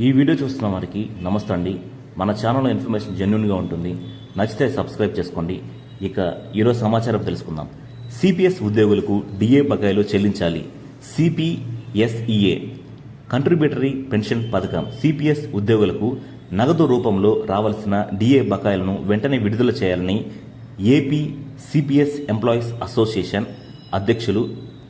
ఈ వీడియో చూస్తున్న వారికి నమస్తే అండి. మన ఛానల్లో ఇన్ఫర్మేషన్ జెన్యున్గా ఉంటుంది. నచ్చితే సబ్స్క్రైబ్ చేసుకోండి. ఇక ఈరోజు సమాచారం తెలుసుకుందాం. సిపిఎస్ ఉద్యోగులకు డిఏ బకాయిలు చెల్లించాలి. సిపిఎస్ఈఏ కంట్రిబ్యూటరీ పెన్షన్ పథకం. సిపిఎస్ ఉద్యోగులకు నగదు రూపంలో రావాల్సిన డిఏ బకాయిలను వెంటనే విడుదల చేయాలని ఏపీ సిపిఎస్ ఎంప్లాయీస్ అసోసియేషన్ అధ్యక్షులు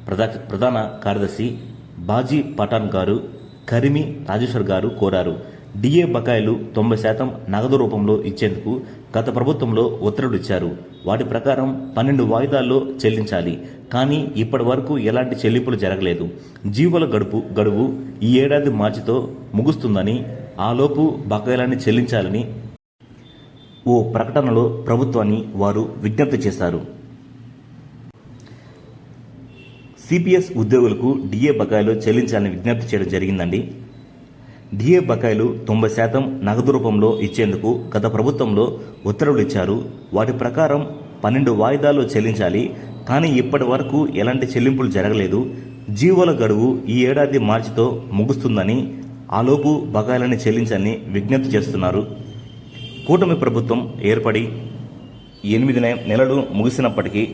ప్రధా- ప్రధాన కార్యదర్శి బాజీ పఠాన్ గారు కరిమి రాజేశ్వర్ గారు కోరారు. డిఏ బకాయిలు తొంభై శాతం నగదు రూపంలో ఇచ్చేందుకు గత ప్రభుత్వంలో ఉత్తర్వులిచ్చారు వాటి ప్రకారం పన్నెండు వాయిదాల్లో చెల్లించాలి. కానీ ఇప్పటి వరకు ఎలాంటి చెల్లింపులు జరగలేదు. జీవుల గడుపు గడువు ఈ ఏడాది మార్చితో ముగుస్తుందని ఆలోపు బకాయిలాన్ని చెల్లించాలని ఓ ప్రకటనలో ప్రభుత్వాన్ని వారు విజ్ఞప్తి చేశారు. సిపిఎస్ ఉద్యోగులకు డిఏ బకాయిలు చెల్లించాలని విజ్ఞప్తి చేయడం జరిగిందండి. డిఏ బకాయిలు తొంభై శాతం నగదు రూపంలో ఇచ్చేందుకు గత ప్రభుత్వంలో ఉత్తర్వులు ఇచ్చారు. వాటి ప్రకారం పన్నెండు వాయిదాలు చెల్లించాలి. కానీ ఇప్పటి వరకు ఎలాంటి చెల్లింపులు జరగలేదు. జీవోల గడువు ఈ ఏడాది మార్చితో ముగుస్తుందని ఆలోపు బకాయిలని చెల్లించాలని విజ్ఞప్తి చేస్తున్నారు. కూటమి ప్రభుత్వం ఏర్పడి ఎనిమిది నెలలు ముగిసినప్పటికీ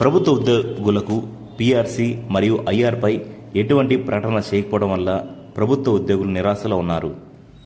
ప్రభుత్వ ఉద్యోగులకు పీఆర్సీ మరియు ఐఆర్పై ఎటువంటి ప్రకటన చేయకపోవడం వల్ల ప్రభుత్వ ఉద్యోగులు నిరాశలో ఉన్నారు.